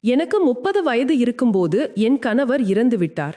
எனக்கு முப்பது வயது இருக்கும்போது என் கணவர் இறந்துவிட்டார்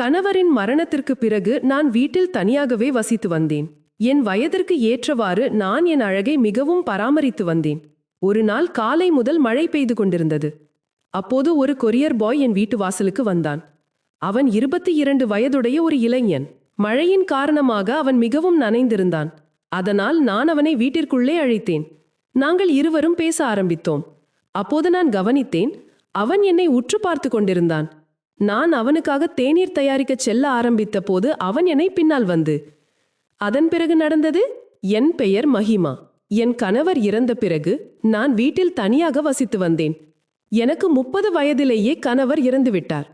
கணவரின் மரணத்திற்கு பிறகு நான் வீட்டில் தனியாகவே வசித்து வந்தேன். என் வயதிற்கு ஏற்றவாறு நான் என் அழகை மிகவும் பராமரித்து வந்தேன். ஒரு நாள் காலை முதல் மழை பெய்து கொண்டிருந்தது. அப்போது ஒரு கொரியர் பாய் என் வீட்டு வாசலுக்கு வந்தான். அவன் இருபத்தி இரண்டு வயதுடைய ஒரு இளைஞன். மழையின் காரணமாக அவன் மிகவும் நனைந்திருந்தான். அதனால் நான் அவனை வீட்டிற்குள்ளே அழைத்தேன். நாங்கள் இருவரும் பேச ஆரம்பித்தோம். அப்போது நான் கவனித்தேன் அவன் என்னை உற்று பார்த்து கொண்டிருந்தான். நான் அவனுக்காக தேநீர் தயாரிக்கச் செல்ல ஆரம்பித்த போது அவன் என்னை பின்னால் வந்து. அதன் பிறகு நடந்தது என் பெயர் மஹிமா என் கணவர் இறந்த பிறகு நான் வீட்டில் தனியாக வசித்து வந்தேன். எனக்கு முப்பது வயதிலேயே கணவர் இறந்துவிட்டார்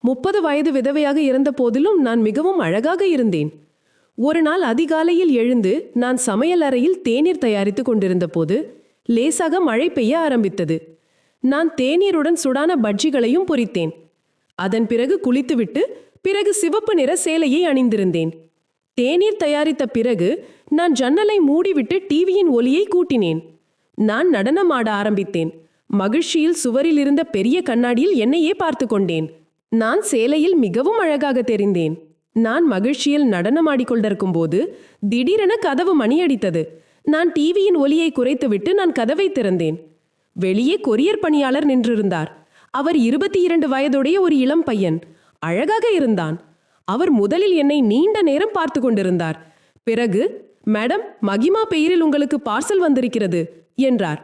முப்பது வயது விதவையாக இருந்த போதிலும் நான் மிகவும் அழகாக இருந்தேன். ஒரு நாள் அதிகாலையில் எழுந்து நான் சமையல் அறையில் தேநீர் தயாரித்துக் கொண்டிருந்த போது லேசாக மழை பெய்ய ஆரம்பித்தது. நான் தேநீருடன் சுடான பஜ்ஜிகளையும் பொரித்தேன். அதன் பிறகு குளித்துவிட்டு பிறகு சிவப்பு நிற சேலையை அணிந்திருந்தேன். தேநீர் தயாரித்த பிறகு நான் ஜன்னலை மூடிவிட்டு டிவியின் ஒலியை கூட்டினேன். நான் நடனமாட ஆரம்பித்தேன். மகிழ்ச்சியில் சுவரில் இருந்த பெரிய கண்ணாடியில் என்னையே பார்த்து கொண்டேன். நான் சேலையில் மிகவும் அழகாக தெரிந்தேன். நான் மகிழ்ச்சியில் நடனமாடிக்கொண்டிருக்கும் போது திடீரென கதவு மணியடித்தது. நான் டிவியின் ஒலியை குறைத்துவிட்டு நான் கதவை திறந்தேன். வெளியே கொரியர் பணியாளர் நின்றிருந்தார். அவர் இருபத்தி இரண்டு வயதுடைய ஒரு இளம் பையன். அழகாக இருந்தான். அவர் முதலில் என்னை நீண்ட நேரம் பார்த்து கொண்டிருந்தார். பிறகு மேடம் மகிமா பெயரில் உங்களுக்கு பார்சல் வந்திருக்கிறது என்றார்.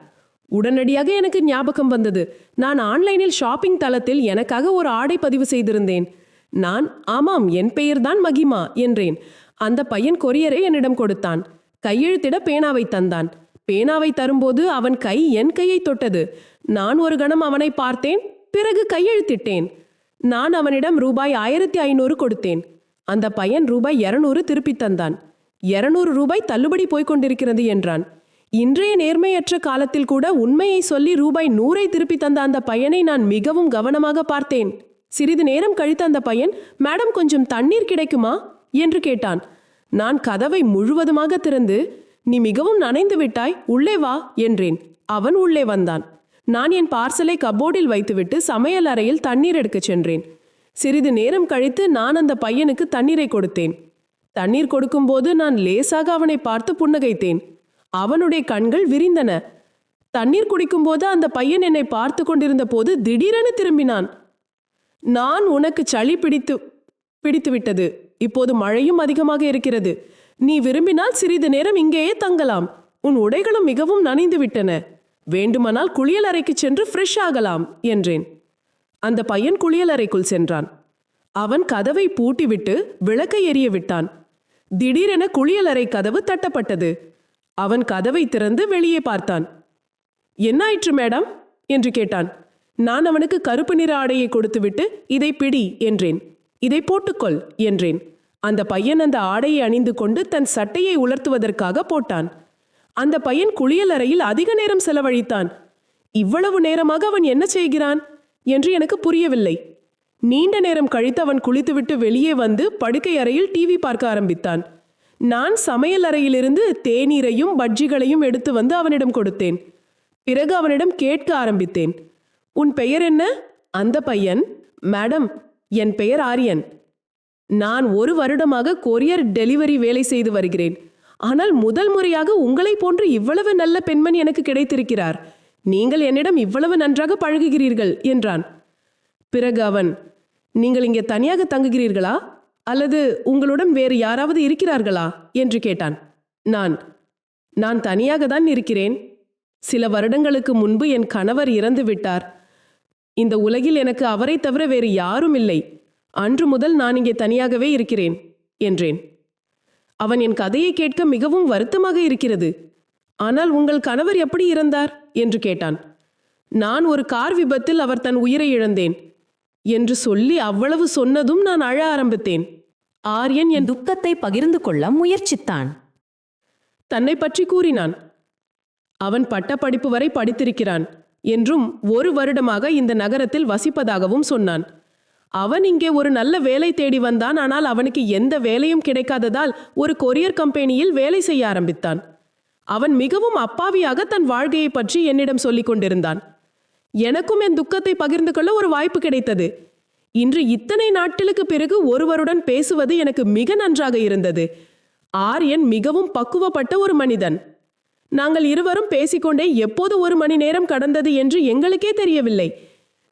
உடனடியாக எனக்கு ஞாபகம் வந்தது. நான் ஆன்லைனில் ஷாப்பிங் தளத்தில் எனக்காக ஒரு ஆடை பதிவு செய்திருந்தேன். நான் ஆமாம் என் பெயர்தான் மகிமா என்றேன். அந்த பையன் கொரியரை என்னிடம் கொடுத்தான். கையெழுத்திட பேனாவை தந்தான். பேனாவை தரும்போது அவன் கை என் கையை தொட்டது. நான் ஒரு கணம் அவனை பார்த்தேன் பிறகு கையெழுத்திட்டேன். நான் அவனிடம் ரூபாய் ஆயிரத்தி ஐநூறு கொடுத்தேன். அந்த பையன் ரூபாய் இருநூறு திருப்பித் தந்தான். இருநூறு ரூபாய் தள்ளுபடி போய்க்கொண்டிருக்கிறது என்றான். இன்றைய நேர்மையற்ற காலத்தில் கூட உண்மையை சொல்லி ரூபாய் நூறை திருப்பி தந்த அந்த பையனை நான் மிகவும் கவனமாக பார்த்தேன். சிறிது நேரம் கழித்த அந்த பையன் மேடம் கொஞ்சம் தண்ணீர் கிடைக்குமா? என்று கேட்டான். நான் கதவை முழுவதுமாக திறந்து நீ மிகவும் நனைந்து விட்டாய் உள்ளே வா என்றேன். அவன் உள்ளே வந்தான். நான் என் பார்சலை கபோர்டில் வைத்துவிட்டு சமையல் அறையில் தண்ணீர் எடுக்கச் சென்றேன். சிறிது நேரம் கழித்து நான் அந்த பையனுக்கு தண்ணீரை கொடுத்தேன். தண்ணீர் கொடுக்கும்போது நான் லேசாக அவனை பார்த்து புன்னகைத்தேன். அவனுடைய கண்கள் விரிந்தன. தண்ணீர் குடிக்கும்போது அந்த பையன் என்னை பார்த்து கொண்டிருந்த போது திடீரென திரும்பினான். நான் உனக்கு சளி பிடித்து பிடித்து விட்டது இப்போது மழையும் அதிகமாக இருக்கிறது. நீ விரும்பினால் சிறிது நேரம் இங்கேயே தங்கலாம். உன் உடைகளும் மிகவும் நனைந்து விட்டன. வேண்டுமானால் குளியல் அறைக்கு சென்று ஃப்ரெஷ் ஆகலாம் என்றேன். அந்த பையன் குளியல் அறைக்குள் சென்றான். அவன் கதவை பூட்டிவிட்டு விளக்கை எரிய விட்டான். திடீரென குளியலறை கதவு தட்டப்பட்டது. அவன் கதவை திறந்து வெளியே பார்த்தான். என்ன ஆயிற்று மேடம்? என்று கேட்டான். நான் அவனுக்கு கருப்பு நிற ஆடையை கொடுத்துவிட்டு இதை பிடி என்றேன். இதை போட்டுக்கொள் என்றேன். அந்த பையன் அந்த ஆடையை அணிந்து கொண்டு தன் சட்டையை உலர்த்துவதற்காக போட்டான். அந்த பையன் குளியல் அறையில் அதிக நேரம் செலவழித்தான். இவ்வளவு நேரமாக அவன் என்ன செய்கிறான்? என்று எனக்கு புரியவில்லை. நீண்ட நேரம் கழித்து அவன் குளித்துவிட்டு வெளியே வந்து படுக்கை அறையில் டிவி பார்க்க ஆரம்பித்தான். நான் சமையல் அறையிலிருந்து தேநீரையும் பஜ்ஜிகளையும் எடுத்து வந்து அவனிடம் கொடுத்தேன். பிறகு அவனிடம் கேட்க ஆரம்பித்தேன். உன் பெயர் என்ன? அந்த பையன். மேடம் என் பெயர் ஆரியன். நான் ஒரு வருடமாக கொரியர் டெலிவரி வேலை செய்து வருகிறேன். ஆனால் முதல் முறையாக உங்களைப் போன்று இவ்வளவு நல்ல பெண்மணி எனக்கு கிடைத்திருக்கிறார். நீங்கள் என்னிடம் இவ்வளவு நன்றாக பழகுகிறீர்கள் என்றான். பிறகு அவன் நீங்கள் இங்கே தனியாக தங்குகிறீர்களா? அல்லது உங்களுடன் வேறு யாராவது இருக்கிறார்களா? என்று கேட்டான். நான் நான் தனியாக தான் இருக்கிறேன். சில வருடங்களுக்கு முன்பு என் கணவர் இறந்து விட்டார். இந்த உலகில் எனக்கு அவரை தவிர வேறு யாரும் இல்லை. அன்று முதல் நான் இங்கே தனியாகவே இருக்கிறேன் என்றேன். அவன் என் கதையை கேட்க மிகவும் வருத்தமாக இருக்கிறது. ஆனால் உங்கள் கணவர் எப்படி இறந்தார்? என்று கேட்டான். நான் ஒரு கார் விபத்தில் அவர் தன் உயிரை இழந்தேன். என்று சொல்லி அவ்வளவு சொன்னதும் நான் அழ ஆரம்பித்தேன். ஆரியன் என் துக்கத்தை பகிர்ந்து கொள்ள முயற்சித்தான். தன்னை பற்றி கூறினான். அவன் பட்டப்படிப்பு வரை படித்திருக்கிறான் என்றும் ஒரு வருடமாக இந்த நகரத்தில் வசிப்பதாகவும் சொன்னான். அவன் இங்கே ஒரு நல்ல வேலை தேடி வந்தான். ஆனால் அவனுக்கு எந்த வேலையும் கிடைக்காததால் ஒரு கொரியர் கம்பெனியில் வேலை செய்ய ஆரம்பித்தான். அவன் மிகவும் அப்பாவியாக தன் வாழ்க்கையை பற்றி என்னிடம் சொல்லிக் கொண்டிருந்தான். எனக்கும் என் துக்கத்தை பகிர்ந்து கொள்ள ஒரு வாய்ப்பு கிடைத்தது. இன்று இத்தனை நாட்களுக்கு பிறகு ஒருவருடன் பேசுவது எனக்கு மிக நன்றாக இருந்தது. ஆரியன் மிகவும் பக்குவப்பட்ட ஒரு மனிதன். நாங்கள் இருவரும் பேசிக்கொண்டே எப்போது ஒரு மணி நேரம் கடந்தது என்று எங்களுக்கே தெரியவில்லை.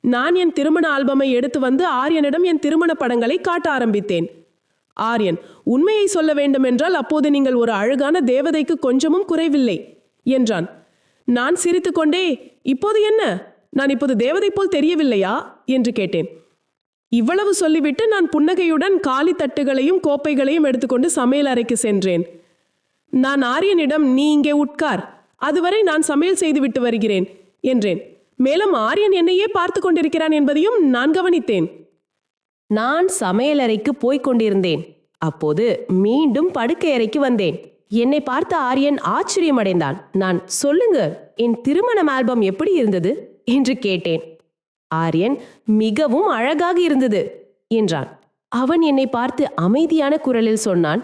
நான் என் திருமண ஆல்பமை எடுத்து வந்து ஆரியனிடம் என் திருமண படங்களை காட்ட ஆரம்பித்தேன். ஆரியன் உண்மையை சொல்ல வேண்டுமென்றால் அப்போது நீங்கள் ஒரு அழகான தேவதைக்கு கொஞ்சமும் குறைவில்லை என்றான். நான் சிரித்துக்கொண்டே இப்போது என்ன? நான் இப்போது தேவதை போல் தெரியவில்லையா? என்று கேட்டேன். இவ்வளவு சொல்லிவிட்டு நான் புன்னகையுடன் காலி தட்டுகளையும் கோப்பைகளையும் எடுத்துக்கொண்டு சமையல் அறைக்கு சென்றேன். நான் ஆரியனிடம் நீ இங்கே உட்கார் அதுவரை நான் சமையல் செய்துவிட்டு வருகிறேன் என்றேன். மேலும் ஆரியன் என்னையே பார்த்து கொண்டிருக்கிறான் என்பதையும் நான் கவனித்தேன். நான் சமையலறைக்கு போய்க் கொண்டிருந்தேன். அப்போது மீண்டும் படுக்கை அறைக்கு வந்தேன். என்னை பார்த்த ஆரியன் ஆச்சரியமடைந்தான். நான் சொல்லுங்க என் திருமணம் ஆல்பம் எப்படி இருந்தது? என்று கேட்டேன். ஆரியன் மிகவும் அழகாக இருந்தது என்றான். அவன் என்னை பார்த்து அமைதியான குரலில் சொன்னான்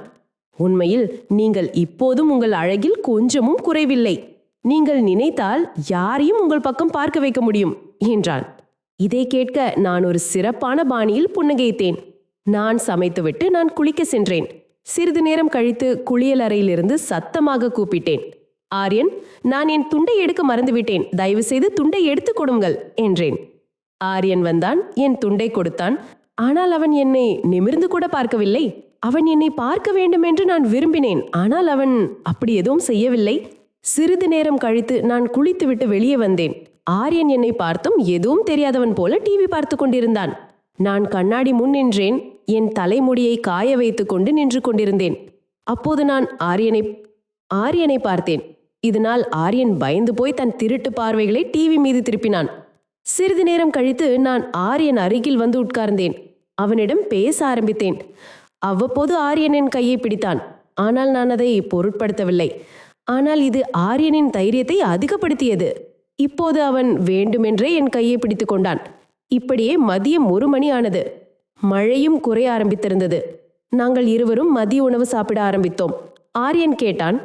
உண்மையில் நீங்கள் இப்போதும் உங்கள் அழகில் கொஞ்சமும் குறைவில்லை. நீங்கள் நினைத்தால் யாரையும் உங்கள் பக்கம் பார்க்க வைக்க முடியும் என்றான் இதை கேட்க நான் ஒரு சிறப்பான பாணியில் புன்னகைத்தேன். நான் சமைத்துவிட்டு நான் குளிக்க சென்றேன். சிறிது நேரம் கழித்து குளியல் அறையிலிருந்து சத்தமாக கூப்பிட்டேன். ஆரியன் நான் என் துண்டை எடுக்க மறந்துவிட்டேன். தயவு செய்து துண்டை எடுத்துக் கொடுங்கள் என்றேன். ஆரியன் வந்தான். என் துண்டை கொடுத்தான். ஆனால் அவன் என்னை நிமிர்ந்து கூட பார்க்கவில்லை. அவன் என்னை பார்க்க வேண்டும் என்று நான் விரும்பினேன். ஆனால் அவன் அப்படி எதுவும் செய்யவில்லை. சிறிது நேரம் கழித்து நான் குளித்துவிட்டு வெளியே வந்தேன். ஆரியன் என்னை பார்த்தும் எதுவும் தெரியாதவன் போல டிவி பார்த்து கொண்டிருந்தான். நான் கண்ணாடி முன் நின்றேன். என் தலைமுடியை காய வைத்து கொண்டு நின்று கொண்டிருந்தேன். அப்போது நான் ஆரியனை ஆரியனை பார்த்தேன். இதனால் ஆரியன் பயந்து போய் தன் திருட்டு பார்வைகளை டிவி மீது திருப்பினான். சிறிது நேரம் கழித்து நான் ஆரியன் அருகில் வந்து உட்கார்ந்தேன். அவனிடம் பேச ஆரம்பித்தேன். அவ்வப்போது ஆரியன் என் கையை பிடித்தான். ஆனால் நான் அதை பொருட்படுத்தவில்லை. ஆனால் இது ஆரியனின் தைரியத்தை அதிகப்படுத்தியது. இப்போது அவன் வேண்டுமென்றே என் கையை பிடித்து கொண்டான். இப்படியே மதியம் ஒரு மணி ஆனது மழையும் குறைய ஆரம்பித்திருந்தது. நாங்கள் இருவரும் மதிய உணவு சாப்பிட ஆரம்பித்தோம். ஆரியன் கேட்டான்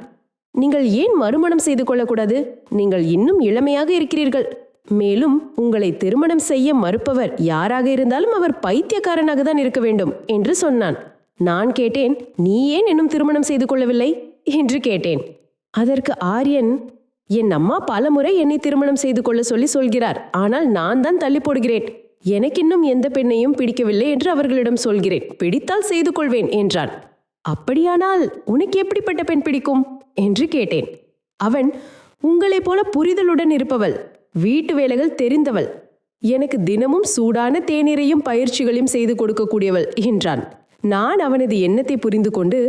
நீங்கள் ஏன் மறுமணம் செய்து கொள்ளக்கூடாது? நீங்கள் இன்னும் இளமையாக இருக்கிறீர்கள். மேலும் உங்களை திருமணம் செய்ய மறுப்பவர் யாராக இருந்தாலும் அவர் பைத்தியக்காரனாக தான் இருக்க வேண்டும் என்று சொன்னான். நான் கேட்டேன் நீ ஏன் இன்னும் திருமணம் செய்து கொள்ளவில்லை? என்று கேட்டேன். அதற்கு ஆரியன் என் அம்மா பலமுறை என்னை திருமணம் செய்து கொள்ள சொல்லி சொல்கிறார். ஆனால் நான் தான் தள்ளி போடுகிறேன். எனக்கு இன்னும் எந்த பெண்ணையும் பிடிக்கவில்லை என்று அவர்களிடம் சொல்கிறேன். பிடித்தால் செய்து கொள்வேன் என்றான். அப்படியானால் உனக்கு எப்படிப்பட்ட பெண் பிடிக்கும்? என்று கேட்டேன். அவன் உங்களைப் போல புரிதலுடன் இருப்பவள் வீட்டு வேலைகள் தெரிந்தவள். எனக்கு தினமும் சூடான தேநீரையும் பயிற்சிகளையும் செய்து கொடுக்கக்கூடியவள் என்றான். நான் அவனது எண்ணத்தை புரிந்து கொண்டு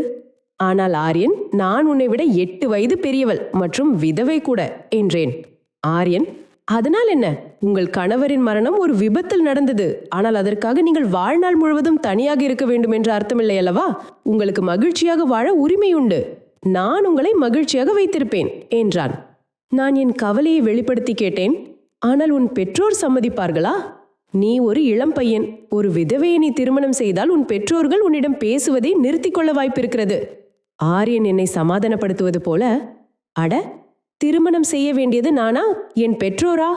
ஆனால் ஆரியன் நான் உன்னை விட எட்டு வயது பெரியவள் மற்றும் விதவை கூட என்றேன். ஆரியன் அதனால் என்ன? உங்கள் கணவரின் மரணம் ஒரு விபத்தில் நடந்தது. ஆனால் அதற்காக நீங்கள் வாழ்நாள் முழுவதும் தனியாக இருக்க வேண்டும் என்ற அர்த்தமில்லை அல்லவா? உங்களுக்கு மகிழ்ச்சியாக வாழ உரிமை உண்டு. நான் உங்களை மகிழ்ச்சியாக வைத்திருப்பேன் என்றான். நான் என் கவலையை வெளிப்படுத்தி கேட்டேன். ஆனால் உன் பெற்றோர் சம்மதிப்பார்களா? நீ ஒரு இளம் பையன் ஒரு விதவையை நீ திருமணம் செய்தால் உன் பெற்றோர்கள் உன்னிடம் பேசுவதை நிறுத்திக் கொள்ள வாய்ப்பிருக்கிறது ஆரியன் என்னை சமாதானப்படுத்துவது போல அட திருமணம் செய்ய வேண்டியது நானா? என் பெற்றோரா?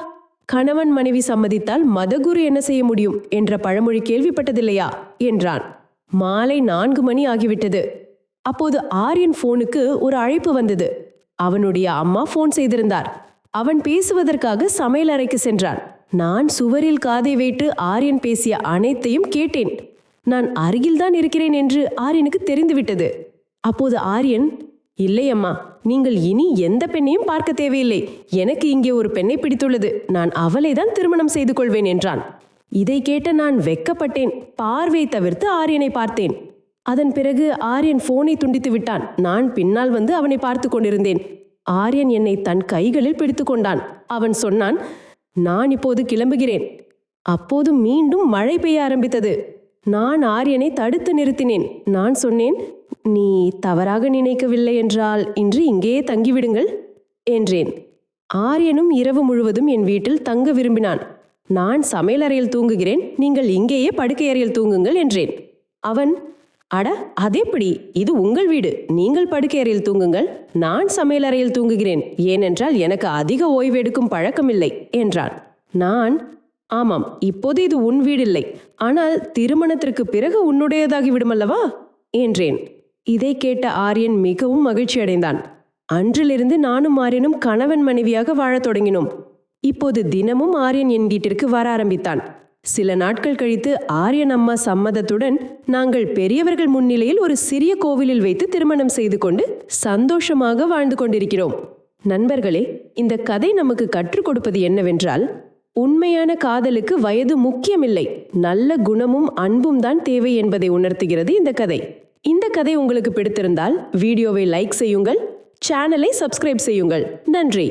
கணவன் மனைவி சம்மதித்தால் மதகுரு என்ன செய்ய முடியும்? என்ற பழமொழி கேள்விப்பட்டதில்லையா? என்றான். மாலை நான்கு மணி ஆகிவிட்டது. அப்போது ஆரியன் போனுக்கு ஒரு அழைப்பு வந்தது. அவனுடைய அம்மா ஃபோன் செய்திருந்தார். அவன் பேசுவதற்காக சமையல் அறைக்கு சென்றான். நான் சுவரில் காதை வைத்து ஆரியன் பேசிய அனைத்தையும் கேட்டேன். நான் அருகில்தான் இருக்கிறேன் என்று ஆரியனுக்கு தெரிந்துவிட்டது. அப்போது ஆரியன் இல்லை அம்மா நீங்கள் இனி எந்த பெண்ணையும் பார்க்க தேவையில்லை. எனக்கு இங்கே ஒரு பெண்ணை பிடித்துள்ளது. நான் அவளை தான் திருமணம் செய்து கொள்வேன் என்றான். இதை கேட்ட நான் வெக்கப்பட்டேன். பார்வை தவிர்த்து ஆரியனை பார்த்தேன். அதன் பிறகு ஆரியன் போனை துண்டித்து விட்டான். நான் பின்னால் வந்து அவனை பார்த்து கொண்டிருந்தேன். ஆரியன் என்னை தன் கைகளில் பிடித்து கொண்டான். அவன் சொன்னான் நான் இப்போது கிளம்புகிறேன். அப்போது மீண்டும் மழை பெய்ய ஆரம்பித்தது. நான் ஆரியனை தடுத்து நிறுத்தினேன். நான் சொன்னேன் நீ தவறாக நினைக்கவில்லை என்றால் இன்று இங்கேயே தங்கிவிடுங்கள் என்றேன். ஆரியனும் இரவு முழுவதும் என் வீட்டில் தங்க விரும்பினான். நான் சமையலறையில் தூங்குகிறேன் நீங்கள் இங்கேயே படுக்கை அறையில் தூங்குங்கள் என்றேன். அவன் அட அதேப்படி? இது உங்கள் வீடு. நீங்கள் படுக்கை அறையில் தூங்குங்கள். நான் சமையலறையில் தூங்குகிறேன். ஏனென்றால் எனக்கு அதிக ஓய்வெடுக்கும் பழக்கமில்லை என்றான். நான்? ஆமாம் இப்போது இது உன் வீடில்லை. ஆனால் திருமணத்திற்கு பிறகு உன்னுடையதாகி விடுமல்லவா என்றேன். இதை கேட்ட ஆரியன் மிகவும் மகிழ்ச்சி அடைந்தான். அன்றிலிருந்து நானும் ஆரியனும் கணவன் மனைவியாக வாழத் தொடங்கினோம். இப்போது தினமும் ஆரியன் என் வீட்டிற்கு வர ஆரம்பித்தான். சில நாட்கள் கழித்து ஆரியன் அம்மா சம்மதத்துடன் நாங்கள் பெரியவர்கள் முன்னிலையில் ஒரு சிறிய கோவிலில் வைத்து திருமணம் செய்து கொண்டு சந்தோஷமாக வாழ்ந்து கொண்டிருக்கிறோம். நண்பர்களே இந்த கதை நமக்கு கற்றுக் கொடுப்பது என்னவென்றால் உண்மையான காதலுக்கு வயது முக்கியமில்லை. நல்ல குணமும் அன்பும் தான் தேவை என்பதை உணர்த்துகிறது இந்த கதை. இந்த கதை உங்களுக்கு பிடித்திருந்தால் வீடியோவை லைக் செய்யுங்கள் சேனலை சப்ஸ்கிரைப் செய்யுங்கள். நன்றி.